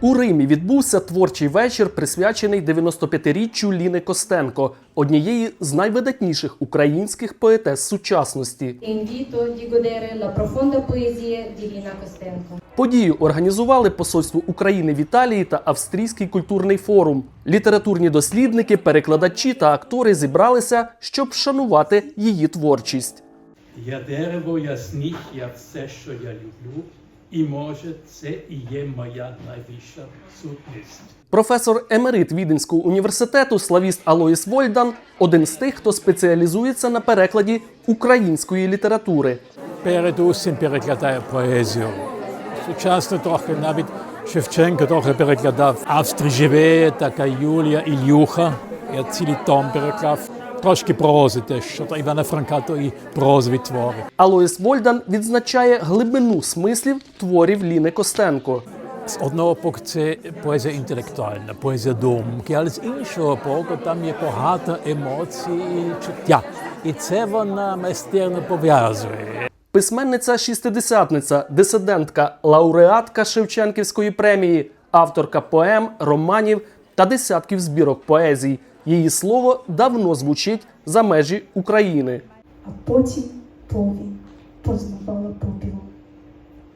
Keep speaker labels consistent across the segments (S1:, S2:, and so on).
S1: У Римі відбувся творчий вечір, присвячений 95-річчю Ліни Костенко, однієї з найвидатніших українських поетес сучасності.
S2: profonda poesia di Lina Kostenko.
S1: Подію організували Посольство України в Італії та Австрійський культурний форум. Літературні дослідники, перекладачі та актори зібралися, щоб вшанувати її творчість.
S3: Я дерево, я сніг, я все, що я люблю, і може це і є моя найвища сутність.
S1: Професор емерит Віденського університету Славіст Алоїс Вольдан один з тих, хто спеціалізується на перекладі української літератури.
S4: Передусім перекладає поезію. Сучасно трохи навіть Шевченко трохи перекладав. В Австрії живе така Юлія Ільюха. Я цілий том переклав. Трошки прози теж, що то Івана Франка, то і прозові твори.
S1: Алоїс Вольдан відзначає глибину смислів творів Ліни Костенко.
S4: З одного боку це поезія інтелектуальна, поезія думки, але з іншого боку там є багато емоцій і чуття. І це вона майстерно пов'язує.
S1: Письменниця шістидесятниця, дисидентка, лауреатка Шевченківської премії, авторка поем, романів та десятків збірок поезій. Її слово давно звучить за межі України.
S5: а потім повінь познавала попіл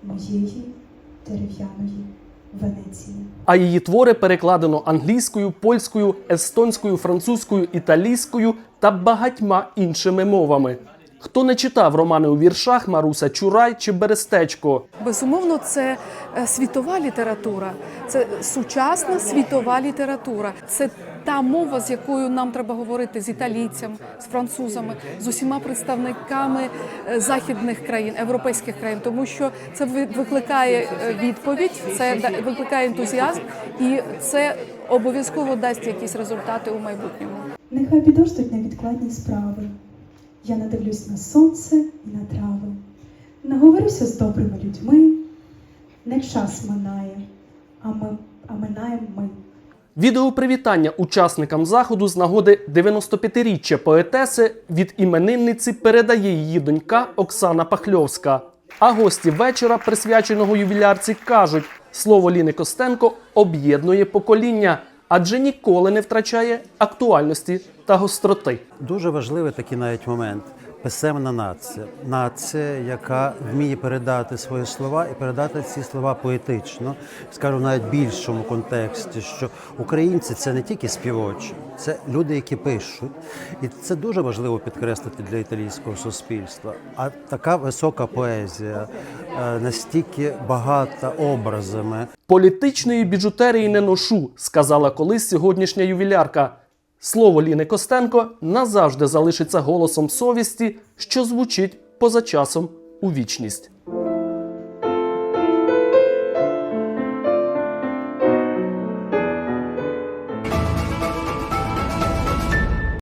S5: моєї дерев'яної Венеції.
S1: А її твори перекладено англійською, польською, естонською, французькою, італійською та багатьма іншими мовами. Хто не читав романи у віршах Маруся Чурай чи Берестечко?
S6: Безумовно, це е, світова література, це сучасна світова література. Це та мова, з якою нам треба говорити з італійцями, з французами, з усіма представниками е, західних країн, європейських країн, тому що це ви- викликає е, відповідь, це да- викликає ентузіазм, і це обов'язково дасть якісь результати у майбутньому.
S5: Нехай підождуть невідкладні справи. Я надивлюсь на сонце і на трави. Наговорюся з добрими людьми. Не час минає, а ми а минаємо ми.
S1: Відеопривітання учасникам заходу з нагоди 95-річчя поетеси від іменинниці передає її донька Оксана Пахльовська. А гості вечора, присвяченого ювілярці, кажуть, слово Ліни Костенко об'єднує покоління, адже ніколи не втрачає актуальності та гостроти.
S7: Дуже важливий такий навіть момент. Писемна нація. Нація, яка вміє передати свої слова і передати ці слова поетично, скажу навіть більшому контексті, що українці це не тільки співочі, це люди, які пишуть. І це дуже важливо підкреслити для італійського суспільства. А така висока поезія, е, настільки багата образами,
S1: Політичної біжутерії не ношу, сказала колись сьогоднішня ювілярка. Слово Ліни Костенко назавжди залишиться голосом совісті, що звучить поза часом у вічність.